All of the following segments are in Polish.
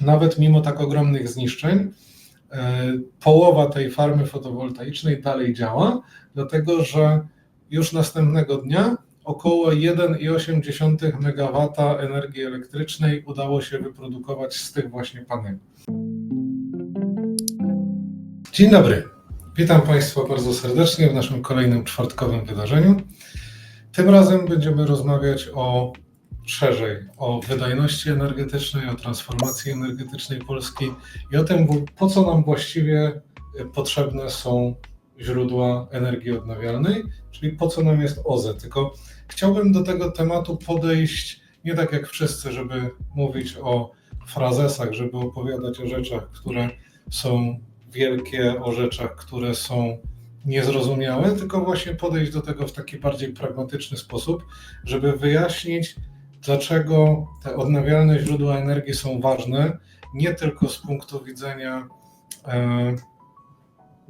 nawet mimo tak ogromnych zniszczeń, e, połowa tej farmy fotowoltaicznej dalej działa, dlatego że już następnego dnia około 1,8 MW energii elektrycznej udało się wyprodukować z tych właśnie paneli. Dzień dobry. Witam Państwa bardzo serdecznie w naszym kolejnym czwartkowym wydarzeniu. Tym razem będziemy rozmawiać o szerzej o wydajności energetycznej, o transformacji energetycznej Polski i o tym, po co nam właściwie potrzebne są źródła energii odnawialnej, czyli po co nam jest OZE. Tylko chciałbym do tego tematu podejść nie tak jak wszyscy, żeby mówić o frazesach, żeby opowiadać o rzeczach, które są wielkie, o rzeczach, które są niezrozumiałe, tylko właśnie podejść do tego w taki bardziej pragmatyczny sposób, żeby wyjaśnić, dlaczego te odnawialne źródła energii są ważne, nie tylko z punktu widzenia e,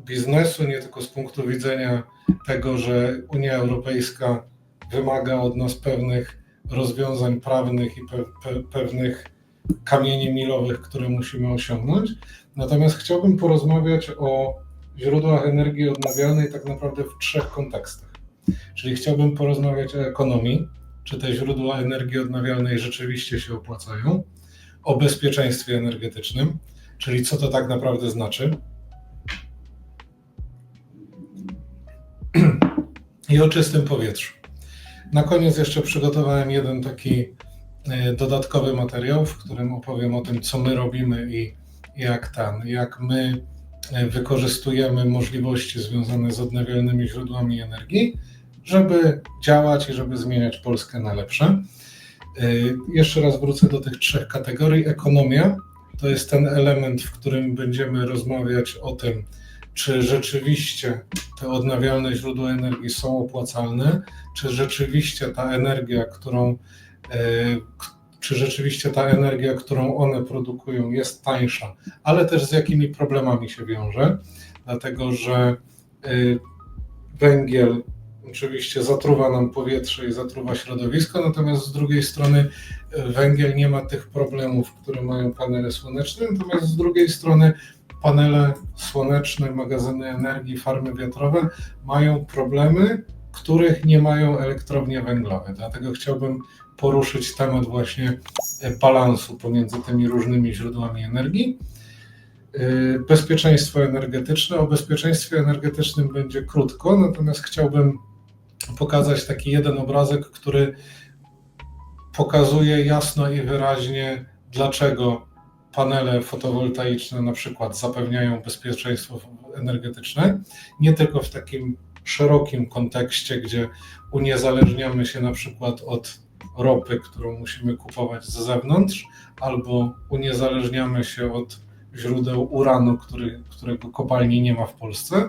biznesu, nie tylko z punktu widzenia tego, że Unia Europejska wymaga od nas pewnych rozwiązań prawnych i pe, pe, pewnych kamieni milowych, które musimy osiągnąć. Natomiast chciałbym porozmawiać o źródłach energii odnawialnej tak naprawdę w trzech kontekstach. Czyli chciałbym porozmawiać o ekonomii, czy te źródła energii odnawialnej rzeczywiście się opłacają, o bezpieczeństwie energetycznym, czyli co to tak naprawdę znaczy, i o czystym powietrzu. Na koniec jeszcze przygotowałem jeden taki e, dodatkowy materiał, w którym opowiem o tym, co my robimy i jak ten, jak my e, wykorzystujemy możliwości związane z odnawialnymi źródłami energii, żeby działać i żeby zmieniać Polskę na lepsze. Y, jeszcze raz wrócę do tych trzech kategorii. Ekonomia to jest ten element, w którym będziemy rozmawiać o tym, czy rzeczywiście te odnawialne źródła energii są opłacalne, czy rzeczywiście ta energia, którą, y, czy rzeczywiście ta energia, którą one produkują, jest tańsza, ale też z jakimi problemami się wiąże, dlatego że y, węgiel oczywiście zatruwa nam powietrze i zatruwa środowisko, natomiast z drugiej strony e, węgiel nie ma tych problemów, które mają panele słoneczne, natomiast z drugiej strony panele słoneczne, magazyny energii, farmy wiatrowe mają problemy, których nie mają elektrownie węglowe. Dlatego chciałbym poruszyć temat właśnie e, balansu pomiędzy tymi różnymi źródłami energii. E, bezpieczeństwo energetyczne. O bezpieczeństwie energetycznym będzie krótko, natomiast chciałbym pokazać taki jeden obrazek, który pokazuje jasno i wyraźnie, dlaczego panele fotowoltaiczne na przykład zapewniają bezpieczeństwo energetyczne, nie tylko w takim szerokim kontekście, gdzie uniezależniamy się na przykład od ropy, którą musimy kupować z zewnątrz, albo uniezależniamy się od źródeł uranu, który, którego kopalni nie ma w Polsce,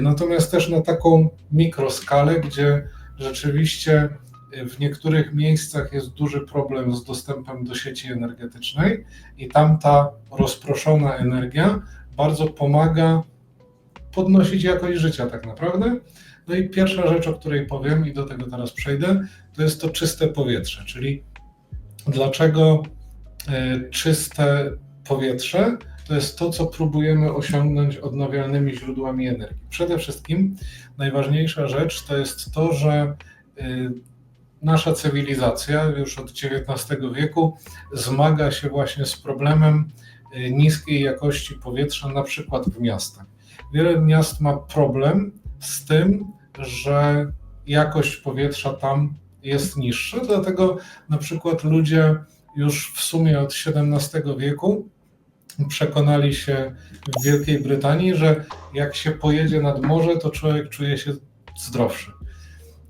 natomiast też na taką mikroskalę, gdzie rzeczywiście e, w niektórych miejscach jest duży problem z dostępem do sieci energetycznej i tam ta rozproszona energia bardzo pomaga podnosić jakość życia tak naprawdę. No i pierwsza rzecz, o której powiem i do tego teraz przejdę, to jest to czyste powietrze, czyli dlaczego e, czyste powietrze to jest to, co próbujemy osiągnąć odnawialnymi źródłami energii. Przede wszystkim najważniejsza rzecz to jest to, że y, nasza cywilizacja już od XIX wieku zmaga się właśnie z problemem y, niskiej jakości powietrza, na przykład w miastach. Wiele miast ma problem z tym, że jakość powietrza tam jest niższa, dlatego na przykład ludzie już w sumie od XVII wieku przekonali się w Wielkiej Brytanii, że jak się pojedzie nad morze, to człowiek czuje się zdrowszy.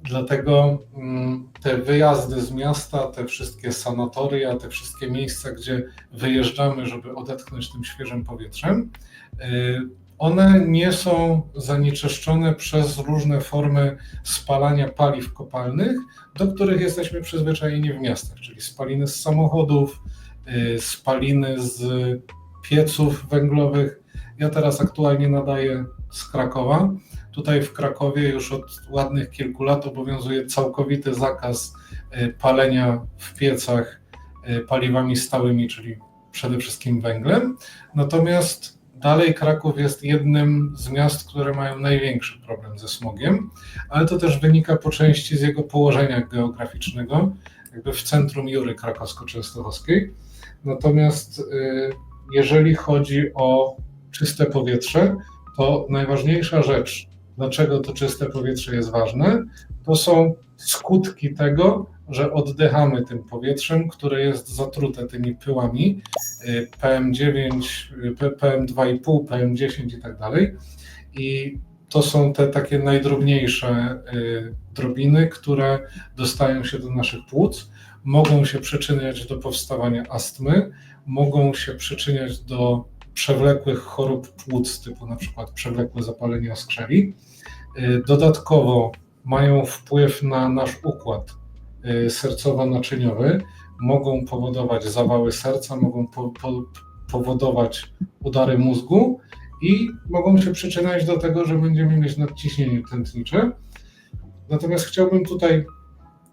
Dlatego mm, te wyjazdy z miasta, te wszystkie sanatoria, te wszystkie miejsca, gdzie wyjeżdżamy, żeby odetchnąć tym świeżym powietrzem, y, one nie są zanieczyszczone przez różne formy spalania paliw kopalnych, do których jesteśmy przyzwyczajeni w miastach, czyli spaliny z samochodów, y, spaliny z pieców węglowych. Ja teraz aktualnie nadaję z Krakowa. Tutaj w Krakowie już od ładnych kilku lat obowiązuje całkowity zakaz e, palenia w piecach e, paliwami stałymi, czyli przede wszystkim węglem. Natomiast dalej Kraków jest jednym z miast, które mają największy problem ze smogiem, ale to też wynika po części z jego położenia geograficznego, jakby w centrum Jury krakowsko-częstochowskiej. Natomiast y, jeżeli chodzi o czyste powietrze, to najważniejsza rzecz, dlaczego to czyste powietrze jest ważne, to są skutki tego, że oddychamy tym powietrzem, które jest zatrute tymi pyłami PM9, PM2,5, PM10 i tak dalej. I to są te takie najdrobniejsze y, drobiny, które dostają się do naszych płuc, mogą się przyczyniać do powstawania astmy, mogą się przyczyniać do przewlekłych chorób płuc, typu na przykład przewlekłe zapalenie skrzeli. Y, dodatkowo mają wpływ na nasz układ y, sercowo-naczyniowy, mogą powodować zawały serca, mogą po, po, powodować udary mózgu i mogą się przyczyniać do tego, że będziemy mieć nadciśnienie tętnicze. Natomiast chciałbym tutaj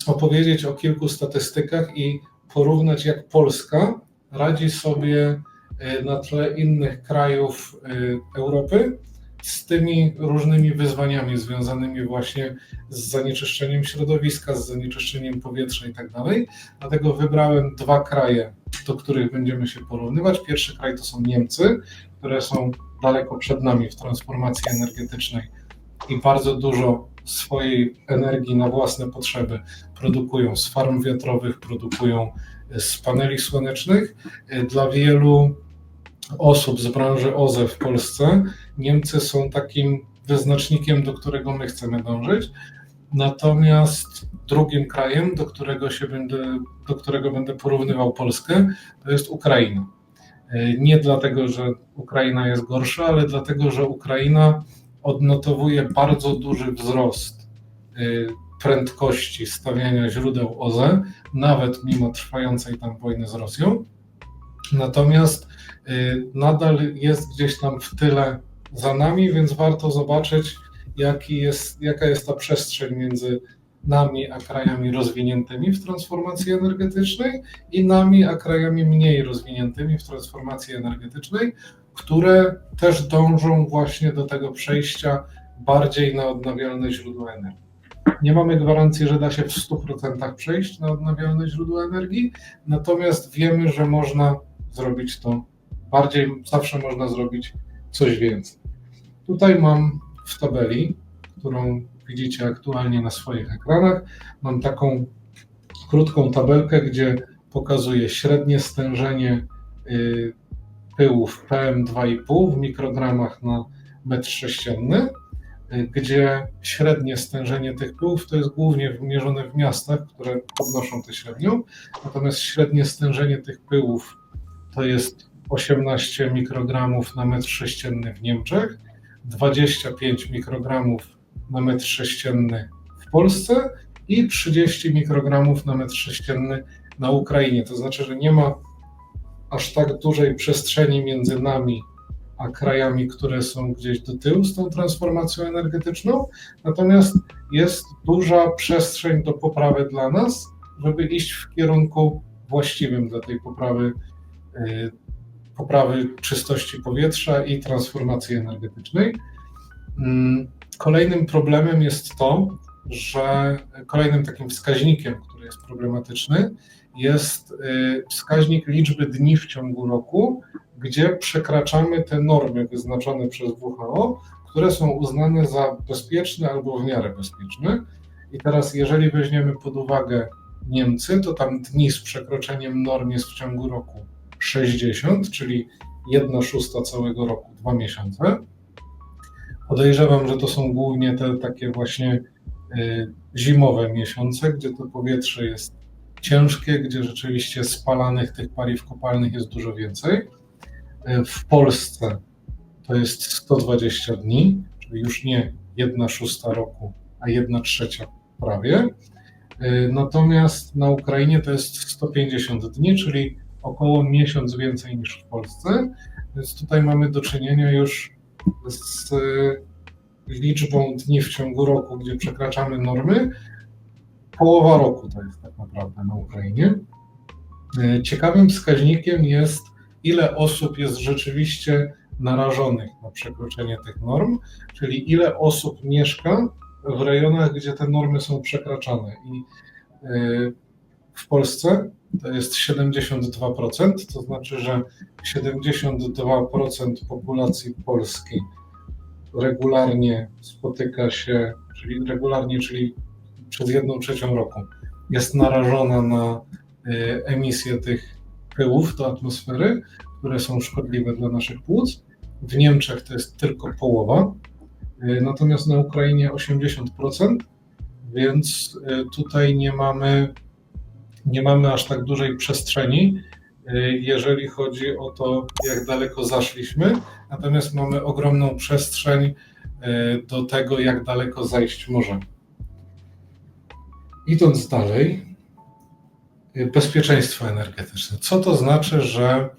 opowiedzieć o kilku statystykach i porównać, jak Polska radzi sobie y, na tle innych krajów y, Europy z tymi różnymi wyzwaniami związanymi właśnie z zanieczyszczeniem środowiska, z zanieczyszczeniem powietrza i tak dalej. Dlatego wybrałem dwa kraje, do których będziemy się porównywać. Pierwszy kraj to są Niemcy, które są daleko przed nami w transformacji energetycznej i bardzo dużo swojej energii na własne potrzeby produkują z farm wiatrowych, produkują z paneli słonecznych. Dla wielu osób z branży OZE w Polsce Niemcy są takim wyznacznikiem, do którego my chcemy dążyć. Natomiast drugim krajem, do którego, się będę, do którego będę porównywał Polskę, to jest Ukraina. Nie dlatego, że Ukraina jest gorsza, ale dlatego, że Ukraina odnotowuje bardzo duży wzrost y, prędkości stawiania źródeł OZE, nawet mimo trwającej tam wojny z Rosją. Natomiast y, nadal jest gdzieś tam w tyle za nami, więc warto zobaczyć, jaki jest, jaka jest ta przestrzeń między nami a krajami rozwiniętymi w transformacji energetycznej i nami a krajami mniej rozwiniętymi w transformacji energetycznej, które też dążą właśnie do tego przejścia bardziej na odnawialne źródła energii. Nie mamy gwarancji, że da się w 100% przejść na odnawialne źródła energii, natomiast wiemy, że można zrobić to bardziej, zawsze można zrobić coś więcej. Tutaj mam w tabeli, którą widzicie aktualnie na swoich ekranach, mam taką krótką tabelkę, gdzie pokazuję średnie stężenie y, pyłów PM2,5 w mikrogramach na metr sześcienny, y, gdzie średnie stężenie tych pyłów to jest głównie mierzone w miastach, które podnoszą tę średnią, natomiast średnie stężenie tych pyłów to jest 18 mikrogramów na metr sześcienny w Niemczech, 25 mikrogramów na metr sześcienny w Polsce i 30 mikrogramów na metr sześcienny na Ukrainie. To znaczy, że nie ma aż tak dużej przestrzeni między nami a krajami, które są gdzieś do tyłu z tą transformacją energetyczną, natomiast jest duża przestrzeń do poprawy dla nas, żeby iść w kierunku właściwym dla tej poprawy poprawy czystości powietrza i transformacji energetycznej. Mm, kolejnym problemem jest to, że kolejnym takim wskaźnikiem, który jest problematyczny, jest y, wskaźnik liczby dni w ciągu roku, gdzie przekraczamy te normy wyznaczone przez WHO, które są uznane za bezpieczne albo w miarę bezpieczne. I teraz, jeżeli weźmiemy pod uwagę Niemcy, to tam dni z przekroczeniem norm jest w ciągu roku 60, czyli 1 szósta całego roku, dwa miesiące. Podejrzewam, że to są głównie te takie właśnie y, zimowe miesiące, gdzie to powietrze jest ciężkie, gdzie rzeczywiście spalanych tych paliw kopalnych jest dużo więcej. Y, w Polsce to jest 120 dni, czyli już nie 1 szósta roku, a 1 trzecia prawie. Y, natomiast na Ukrainie to jest 150 dni, czyli około miesiąc więcej niż w Polsce, więc tutaj mamy do czynienia już z liczbą dni w ciągu roku, gdzie przekraczamy normy. Połowa roku to jest tak naprawdę na Ukrainie. Ciekawym wskaźnikiem jest ile osób jest rzeczywiście narażonych na przekroczenie tych norm, czyli ile osób mieszka w rejonach, gdzie te normy są przekraczane. I y, w Polsce to jest 72%, to znaczy, że 72% populacji polskiej regularnie spotyka się, czyli regularnie, czyli przez jedną trzecią roku, jest narażona na y, emisję tych pyłów do atmosfery, które są szkodliwe dla naszych płuc. W Niemczech to jest tylko połowa, y, natomiast na Ukrainie 80%, więc y, tutaj nie mamy, nie mamy aż tak dużej przestrzeni, jeżeli chodzi o to, jak daleko zaszliśmy, natomiast mamy ogromną przestrzeń do tego, jak daleko zajść możemy. Idąc dalej, bezpieczeństwo energetyczne. Co to znaczy, że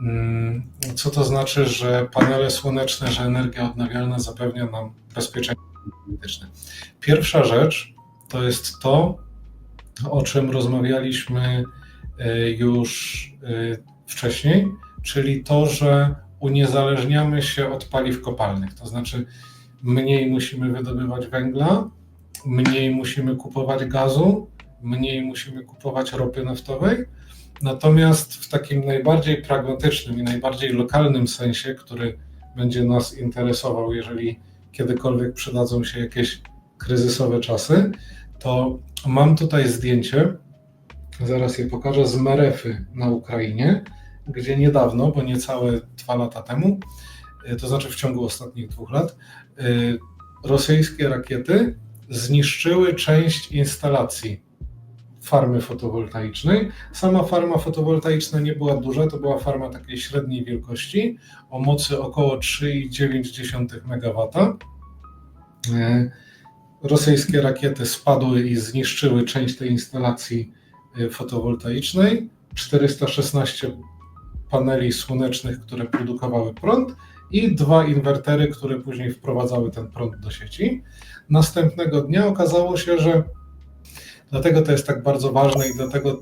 mm, co to znaczy, że panele słoneczne, że energia odnawialna zapewnia nam bezpieczeństwo energetyczne? Pierwsza rzecz to jest to, o czym rozmawialiśmy e, już e, wcześniej, czyli to, że uniezależniamy się od paliw kopalnych, to znaczy mniej musimy wydobywać węgla, mniej musimy kupować gazu, mniej musimy kupować ropy naftowej. Natomiast w takim najbardziej pragmatycznym i najbardziej lokalnym sensie, który będzie nas interesował, jeżeli kiedykolwiek przydadzą się jakieś kryzysowe czasy, to mam tutaj zdjęcie, zaraz je pokażę, z Merefy na Ukrainie, gdzie niedawno, bo niecałe dwa lata temu, to znaczy w ciągu ostatnich dwóch lat, y, rosyjskie rakiety zniszczyły część instalacji farmy fotowoltaicznej. Sama farma fotowoltaiczna nie była duża, to była farma takiej średniej wielkości o mocy około 3,9 MW. Rosyjskie rakiety spadły i zniszczyły część tej instalacji e, fotowoltaicznej. 416 paneli słonecznych, które produkowały prąd i dwa inwertery, które później wprowadzały ten prąd do sieci. Następnego dnia okazało się, że dlatego to jest tak bardzo ważne i dlatego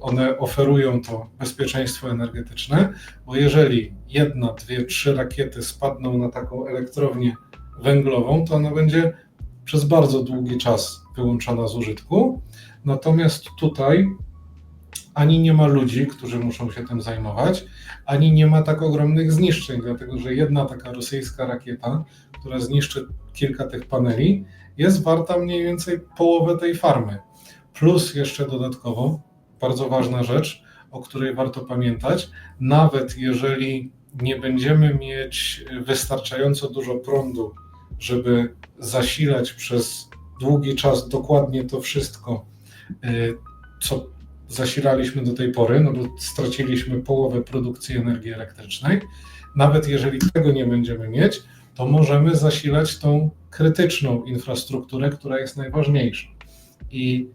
one oferują to bezpieczeństwo energetyczne, bo jeżeli jedna, dwie, trzy rakiety spadną na taką elektrownię węglową, to ona będzie przez bardzo długi czas wyłączona z użytku. Natomiast tutaj ani nie ma ludzi, którzy muszą się tym zajmować, ani nie ma tak ogromnych zniszczeń, dlatego że jedna taka rosyjska rakieta, która zniszczy kilka tych paneli, jest warta mniej więcej połowę tej farmy. Plus jeszcze dodatkowo, bardzo ważna rzecz, o której warto pamiętać, nawet jeżeli nie będziemy mieć wystarczająco dużo prądu, żeby zasilać przez długi czas dokładnie to wszystko, y, co zasilaliśmy do tej pory, no bo straciliśmy połowę produkcji energii elektrycznej. Nawet jeżeli tego nie będziemy mieć, to możemy zasilać tą krytyczną infrastrukturę, która jest najważniejsza. I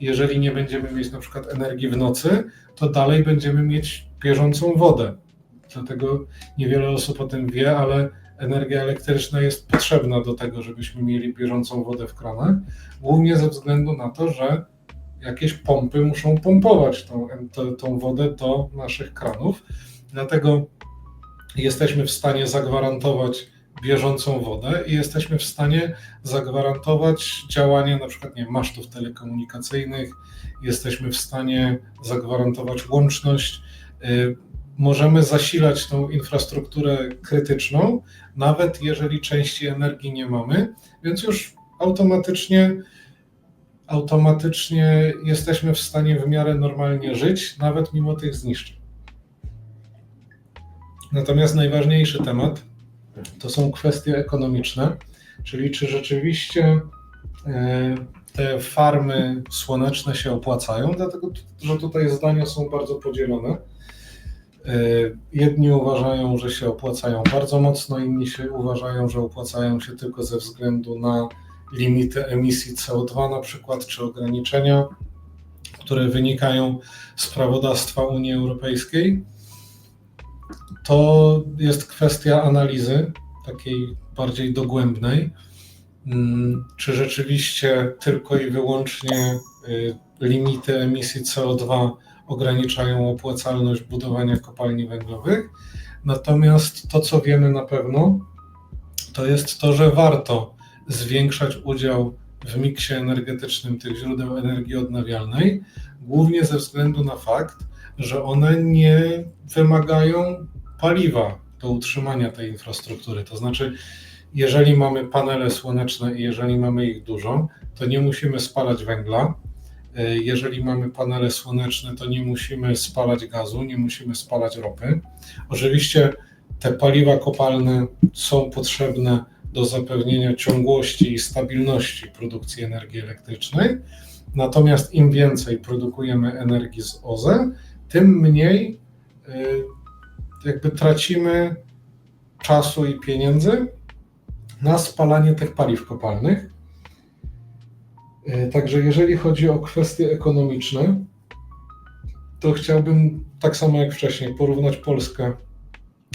jeżeli nie będziemy mieć na przykład energii w nocy, to dalej będziemy mieć bieżącą wodę. Dlatego niewiele osób o tym wie, ale energia elektryczna jest potrzebna do tego, żebyśmy mieli bieżącą wodę w kranach, głównie ze względu na to, że jakieś pompy muszą pompować tą, tą, wodę do naszych kranów. Dlatego jesteśmy w stanie zagwarantować bieżącą wodę i jesteśmy w stanie zagwarantować działanie na przykład nie, masztów telekomunikacyjnych, jesteśmy w stanie zagwarantować łączność. Możemy zasilać tą infrastrukturę krytyczną, nawet jeżeli części energii nie mamy, więc już automatycznie automatycznie jesteśmy w stanie w miarę normalnie żyć, nawet mimo tych zniszczeń. Natomiast najważniejszy temat to są kwestie ekonomiczne, czyli czy rzeczywiście e, te farmy słoneczne się opłacają, dlatego że tutaj zdania są bardzo podzielone. E, jedni uważają, że się opłacają bardzo mocno, inni się uważają, że opłacają się tylko ze względu na limity emisji CO2 na przykład, czy ograniczenia, które wynikają z prawodawstwa Unii Europejskiej. To jest kwestia analizy, takiej bardziej dogłębnej. Mm, czy rzeczywiście tylko i wyłącznie y, limity emisji CO2 ograniczają opłacalność budowania kopalni węglowych. Natomiast to, co wiemy na pewno, to jest to, że warto zwiększać udział w miksie energetycznym tych źródeł energii odnawialnej, głównie ze względu na fakt, że one nie wymagają paliwa do utrzymania tej infrastruktury. To znaczy, jeżeli mamy panele słoneczne i jeżeli mamy ich dużo, to nie musimy spalać węgla. Jeżeli mamy panele słoneczne, to nie musimy spalać gazu, nie musimy spalać ropy. Oczywiście te paliwa kopalne są potrzebne do zapewnienia ciągłości i stabilności produkcji energii elektrycznej. Natomiast im więcej produkujemy energii z OZE, tym mniej y, jakby tracimy czasu i pieniędzy na spalanie tych paliw kopalnych. Y, także jeżeli chodzi o kwestie ekonomiczne, to chciałbym tak samo jak wcześniej porównać Polskę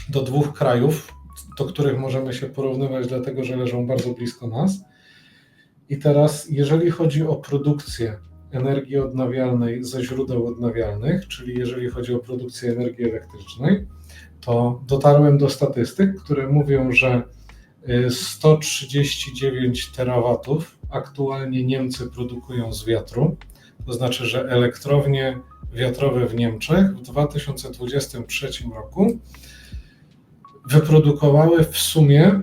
do dwóch krajów, do których możemy się porównywać, dlatego że leżą bardzo blisko nas. I teraz, jeżeli chodzi o produkcję energii odnawialnej ze źródeł odnawialnych, czyli jeżeli chodzi o produkcję energii elektrycznej, to dotarłem do statystyk, które mówią, że 139 y, terawatów aktualnie Niemcy produkują z wiatru. To znaczy, że elektrownie wiatrowe w Niemczech w 2023 roku wyprodukowały w sumie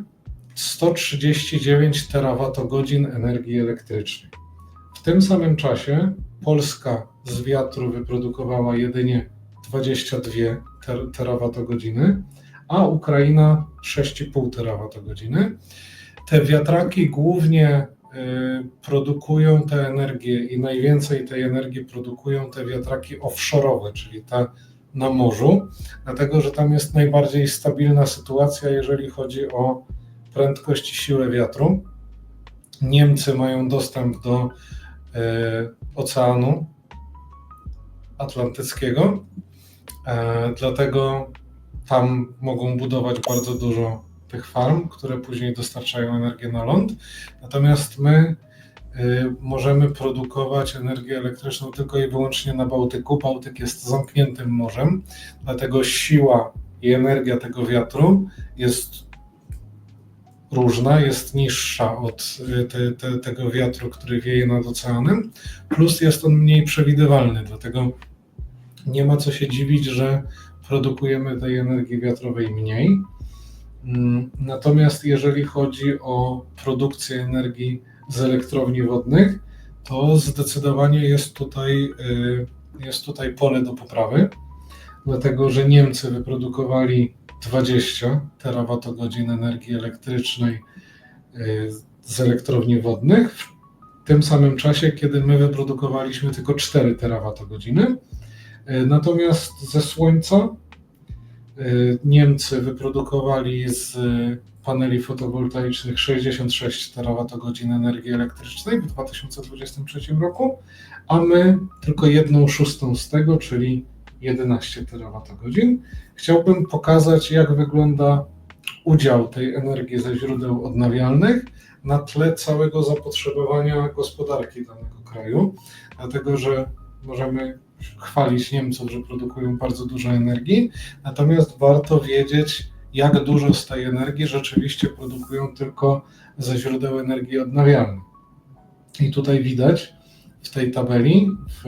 139 terawatogodzin energii elektrycznej. W tym samym czasie Polska z wiatru wyprodukowała jedynie 22 ter terawatogodziny, a Ukraina 6,5 terawatogodziny. Te wiatraki głównie produkują tę energię i najwięcej tej energii produkują te wiatraki offshore'owe, czyli te na morzu, dlatego że tam jest najbardziej stabilna sytuacja, jeżeli chodzi o prędkość i siłę wiatru. Niemcy mają dostęp do e, Oceanu Atlantyckiego, e, dlatego tam mogą budować bardzo dużo tych farm, które później dostarczają energię na ląd. Natomiast my Y, możemy produkować energię elektryczną tylko i wyłącznie na Bałtyku. Bałtyk jest zamkniętym morzem, dlatego siła i energia tego wiatru jest różna, jest niższa od y, te, te, tego wiatru, który wieje nad oceanem, plus jest on mniej przewidywalny, dlatego nie ma co się dziwić, że produkujemy tej energii wiatrowej mniej. Mm, natomiast jeżeli chodzi o produkcję energii z elektrowni wodnych, to zdecydowanie jest tutaj, y, jest tutaj pole do poprawy, dlatego że Niemcy wyprodukowali 20 terawatogodzin energii elektrycznej y, z elektrowni wodnych w tym samym czasie, kiedy my wyprodukowaliśmy tylko 4 terawatogodziny. Y, natomiast ze słońca Niemcy wyprodukowali z paneli fotowoltaicznych 66 terawatogodzin energii elektrycznej w 2023 roku, a my tylko jedną szóstą z tego, czyli 11 terawatogodzin. Chciałbym pokazać, jak wygląda udział tej energii ze źródeł odnawialnych na tle całego zapotrzebowania gospodarki danego kraju, dlatego że możemy chwalić Niemców, że produkują bardzo dużo energii, natomiast warto wiedzieć, jak dużo z tej energii rzeczywiście produkują tylko ze źródeł energii odnawialnych. I tutaj widać w tej tabeli, w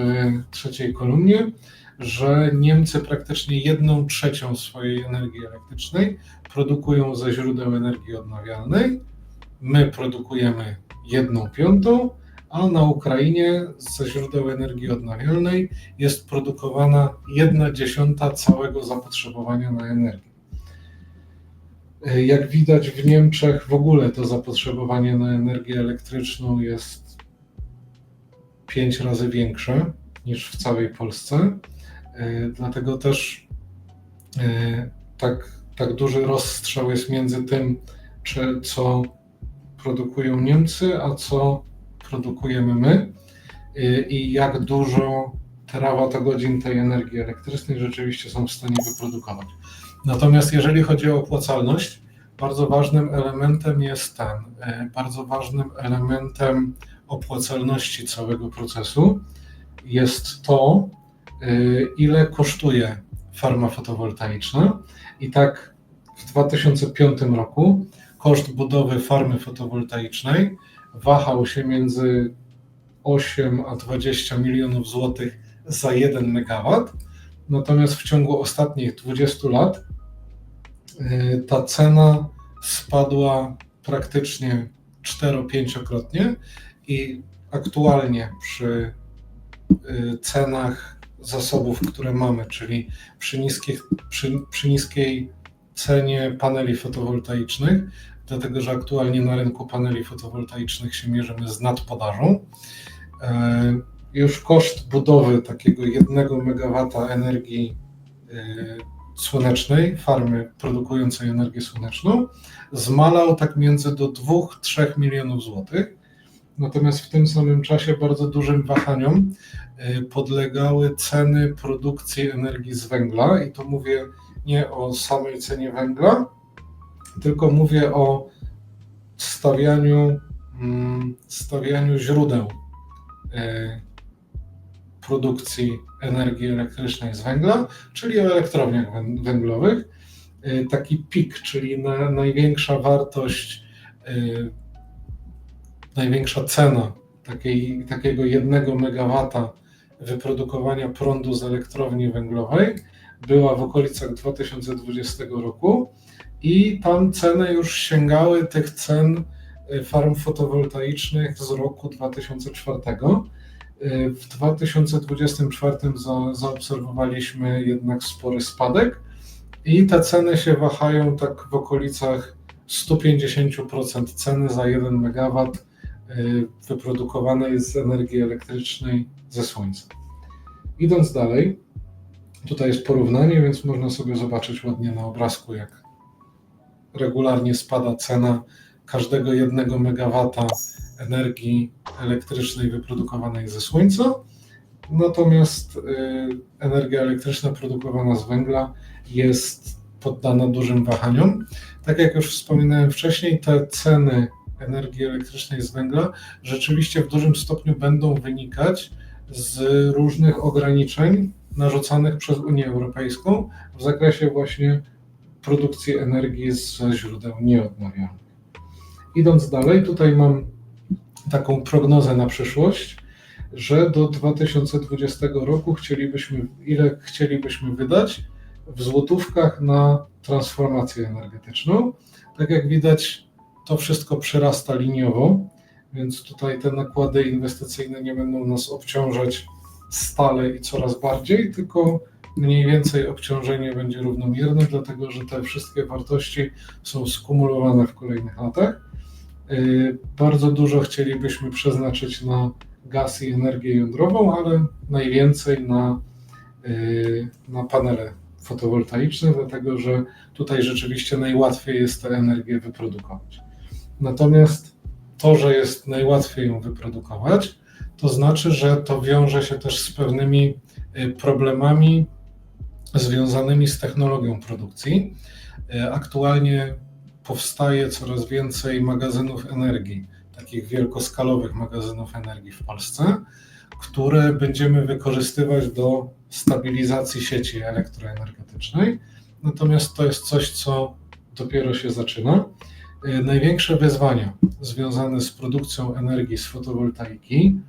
trzeciej kolumnie, że Niemcy praktycznie jedną trzecią swojej energii elektrycznej produkują ze źródeł energii odnawialnej. My produkujemy jedną piątą, a na Ukrainie ze źródeł energii odnawialnej jest produkowana jedna dziesiąta całego zapotrzebowania na energię. Jak widać w Niemczech w ogóle to zapotrzebowanie na energię elektryczną jest pięć razy większe niż w całej Polsce. E, dlatego też e, tak, tak duży rozstrzał jest między tym, czy, co produkują Niemcy, a co produkujemy my e, i jak dużo terawatogodzin tej energii elektrycznej rzeczywiście są w stanie wyprodukować. Natomiast jeżeli chodzi o opłacalność, bardzo ważnym elementem jest ten, e, bardzo ważnym elementem opłacalności całego procesu jest to, y, ile kosztuje farma fotowoltaiczna. I tak w 2005 roku koszt budowy farmy fotowoltaicznej wahał się między 8 a 20 milionów złotych za 1 MW. Natomiast w ciągu ostatnich 20 lat y, ta cena spadła praktycznie 4-5-krotnie i aktualnie przy y, cenach zasobów, które mamy, czyli przy, niskich, przy, przy niskiej cenie paneli fotowoltaicznych, dlatego że aktualnie na rynku paneli fotowoltaicznych się mierzymy z nadpodażą. E, już koszt budowy takiego jednego MW energii e, słonecznej, farmy produkującej energię słoneczną, zmalał tak między do 2-3 milionów złotych. Natomiast w tym samym czasie bardzo dużym wahaniom e, podlegały ceny produkcji energii z węgla, i to mówię nie o samej cenie węgla, tylko mówię o stawianiu, mm, stawianiu źródeł e, produkcji energii elektrycznej z węgla, czyli o elektrowniach węglowych. E, taki pik, czyli na, największa wartość, e, największa cena takiej, takiego jednego megawata wyprodukowania prądu z elektrowni węglowej była w okolicach 2020 roku i tam ceny już sięgały tych cen y, farm fotowoltaicznych z roku 2004. Y, w 2024 za, zaobserwowaliśmy jednak spory spadek i te ceny się wahają tak w okolicach 150% ceny za 1 MW y, wyprodukowanej z energii elektrycznej ze słońca. Idąc dalej, tutaj jest porównanie, więc można sobie zobaczyć ładnie na obrazku, jak regularnie spada cena każdego jednego megawata energii elektrycznej wyprodukowanej ze słońca, natomiast y, energia elektryczna produkowana z węgla jest poddana dużym wahaniom. Tak jak już wspominałem wcześniej, te ceny energii elektrycznej z węgla rzeczywiście w dużym stopniu będą wynikać z różnych ograniczeń narzucanych przez Unię Europejską w zakresie właśnie produkcji energii ze źródeł nieodnawialnych. Idąc dalej, tutaj mam taką prognozę na przyszłość, że do 2020 roku chcielibyśmy, ile chcielibyśmy wydać w złotówkach na transformację energetyczną. Tak jak widać, to wszystko przyrasta liniowo, więc tutaj te nakłady inwestycyjne nie będą nas obciążać stale i coraz bardziej, tylko mniej więcej obciążenie będzie równomierne, dlatego że te wszystkie wartości są skumulowane w kolejnych latach. Y, bardzo dużo chcielibyśmy przeznaczyć na gaz i energię jądrową, ale najwięcej na, y, na panele fotowoltaiczne, dlatego że tutaj rzeczywiście najłatwiej jest tę energię wyprodukować. Natomiast to, że jest najłatwiej ją wyprodukować, to znaczy, że to wiąże się też z pewnymi y, problemami związanymi z technologią produkcji. E, aktualnie powstaje coraz więcej magazynów energii, takich wielkoskalowych magazynów energii w Polsce, które będziemy wykorzystywać do stabilizacji sieci elektroenergetycznej. Natomiast to jest coś, co dopiero się zaczyna. E, największe wyzwania związane z produkcją energii z fotowoltaiki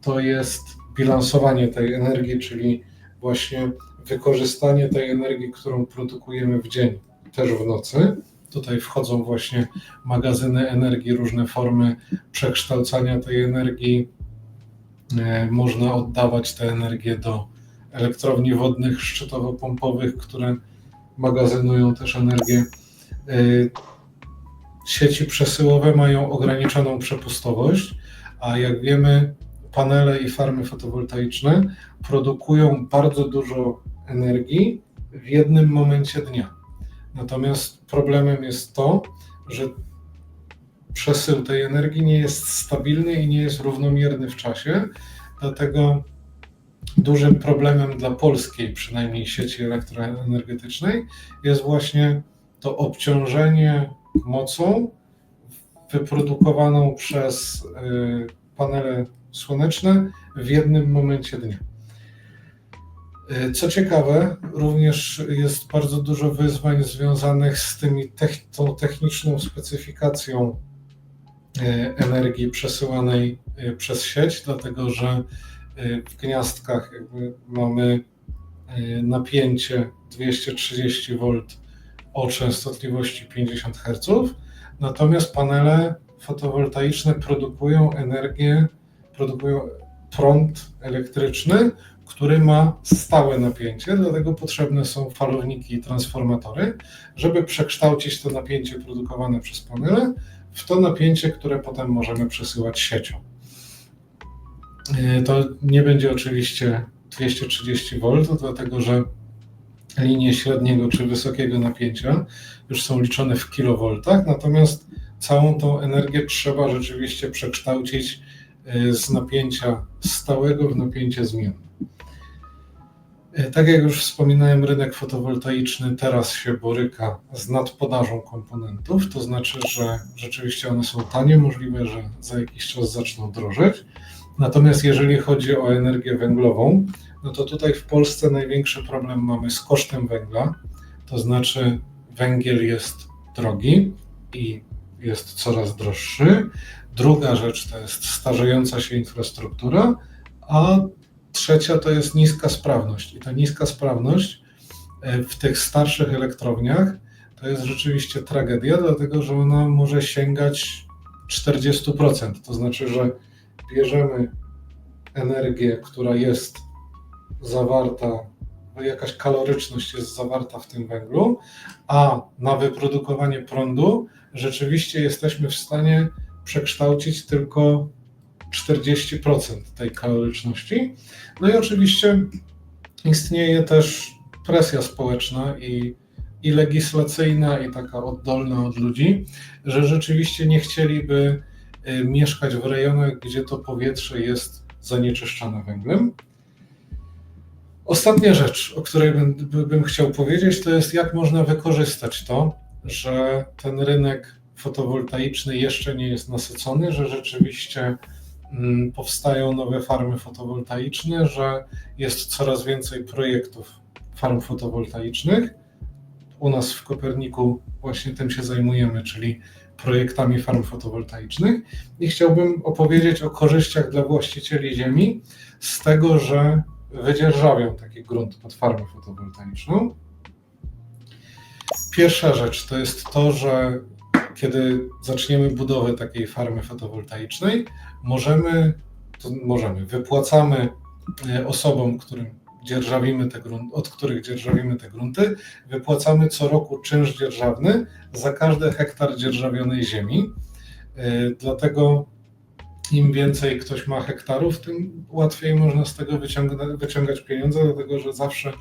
to jest bilansowanie tej energii, czyli właśnie wykorzystanie tej energii, którą produkujemy w dzień, też w nocy. Tutaj wchodzą właśnie magazyny energii, różne formy przekształcania tej energii. E, można oddawać tę energię do elektrowni wodnych szczytowo-pompowych, które magazynują też energię. Sieci przesyłowe mają ograniczoną przepustowość, a jak wiemy, panele i farmy fotowoltaiczne produkują bardzo dużo energii w jednym momencie dnia. Natomiast problemem jest to, że przesył tej energii nie jest stabilny i nie jest równomierny w czasie, dlatego dużym problemem dla polskiej przynajmniej sieci elektroenergetycznej jest właśnie to obciążenie mocą wyprodukowaną przez y, panele słoneczne w jednym momencie dnia. Y, Co ciekawe, również jest bardzo dużo wyzwań związanych z tymi tą techniczną specyfikacją y, energii przesyłanej przez sieć, dlatego że w gniazdkach mamy napięcie 230 V o częstotliwości 50 Hz, natomiast panele fotowoltaiczne produkują energię, produkują prąd elektryczny, który ma stałe napięcie, dlatego potrzebne są falowniki i transformatory, żeby przekształcić to napięcie produkowane przez panele w to napięcie, które potem możemy przesyłać siecią. Yy, To nie będzie oczywiście 230 V, dlatego że linie średniego czy wysokiego napięcia już są liczone w kilowoltach, natomiast całą tą energię trzeba rzeczywiście przekształcić yy, z napięcia stałego w napięcie zmienne. Yy, Tak jak już wspominałem, rynek fotowoltaiczny teraz się boryka z nadpodażą komponentów, to znaczy, że rzeczywiście one są tanie, możliwe, że za jakiś czas zaczną drożeć. Natomiast jeżeli chodzi o energię węglową, no to tutaj w Polsce największy problem mamy z kosztem węgla, to znaczy węgiel jest drogi i jest coraz droższy. Druga rzecz to jest starzejąca się infrastruktura, a trzecia to jest niska sprawność. I ta niska sprawność e, w tych starszych elektrowniach to jest rzeczywiście tragedia, dlatego że ona może sięgać 40%. To znaczy, że bierzemy energię, która jest zawarta, no jakaś kaloryczność jest zawarta w tym węglu, a na wyprodukowanie prądu rzeczywiście jesteśmy w stanie przekształcić tylko 40% tej kaloryczności. No i oczywiście istnieje też presja społeczna i, i legislacyjna, i taka oddolna od ludzi, że rzeczywiście nie chcieliby y, mieszkać w rejonach, gdzie to powietrze jest zanieczyszczone węglem. Ostatnia rzecz, o której bym, by- bym chciał powiedzieć, to jest jak można wykorzystać to, że ten rynek fotowoltaiczny jeszcze nie jest nasycony, że rzeczywiście mm, powstają nowe farmy fotowoltaiczne, że jest coraz więcej projektów farm fotowoltaicznych. U nas w Koperniku właśnie tym się zajmujemy, czyli projektami farm fotowoltaicznych. I chciałbym opowiedzieć o korzyściach dla właścicieli ziemi z tego, że wydzierżawią taki grunt pod farmę fotowoltaiczną. Pierwsza rzecz to jest to, że kiedy zaczniemy budowę takiej farmy fotowoltaicznej, możemy, możemy, wypłacamy e, osobom, którym dzierżawimy te grunty, od których dzierżawimy te grunty, wypłacamy co roku czynsz dzierżawny za każdy hektar dzierżawionej ziemi. E, Dlatego im więcej ktoś ma hektarów, tym łatwiej można z tego wyciąga, wyciągać pieniądze, dlatego że zawsze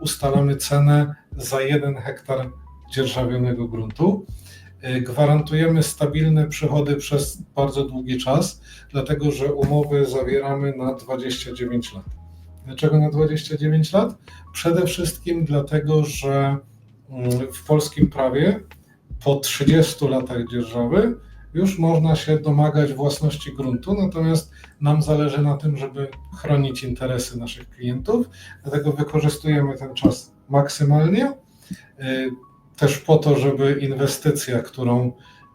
ustalamy cenę za jeden hektar dzierżawionego gruntu. Y, Gwarantujemy stabilne przychody przez bardzo długi czas, dlatego że umowy zawieramy na 29 lat. Dlaczego na 29 lat? Przede wszystkim dlatego, że mm, w polskim prawie po 30 latach dzierżawy już można się domagać własności gruntu, natomiast nam zależy na tym, żeby chronić interesy naszych klientów, dlatego wykorzystujemy ten czas maksymalnie. y, Też po to, żeby inwestycja, którą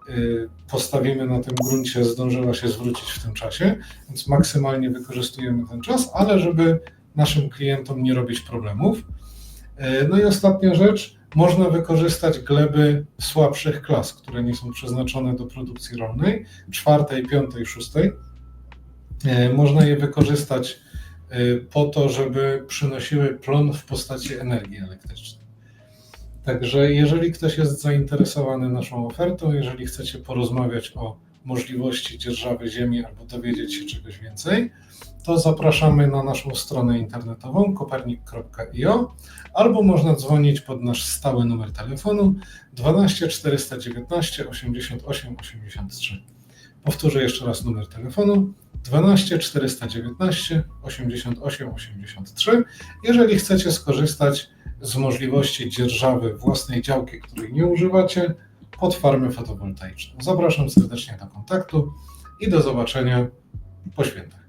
y, postawimy na tym gruncie, zdążyła się zwrócić w tym czasie, więc maksymalnie wykorzystujemy ten czas, ale żeby naszym klientom nie robić problemów. Y, No i ostatnia rzecz, można wykorzystać gleby słabszych klas, które nie są przeznaczone do produkcji rolnej, czwartej, piątej, szóstej. E, Można je wykorzystać e, po to, żeby przynosiły plon w postaci energii elektrycznej. Także jeżeli ktoś jest zainteresowany naszą ofertą, jeżeli chcecie porozmawiać o możliwości dzierżawy ziemi albo dowiedzieć się czegoś więcej, to zapraszamy na naszą stronę internetową kopernik.io albo można dzwonić pod nasz stały numer telefonu 12 419 88 83. Powtórzę jeszcze raz numer telefonu 12 419 88 83. Jeżeli chcecie skorzystać z możliwości dzierżawy własnej działki, której nie używacie, pod farmę fotowoltaiczną. Zapraszam serdecznie do kontaktu i do zobaczenia po świętach.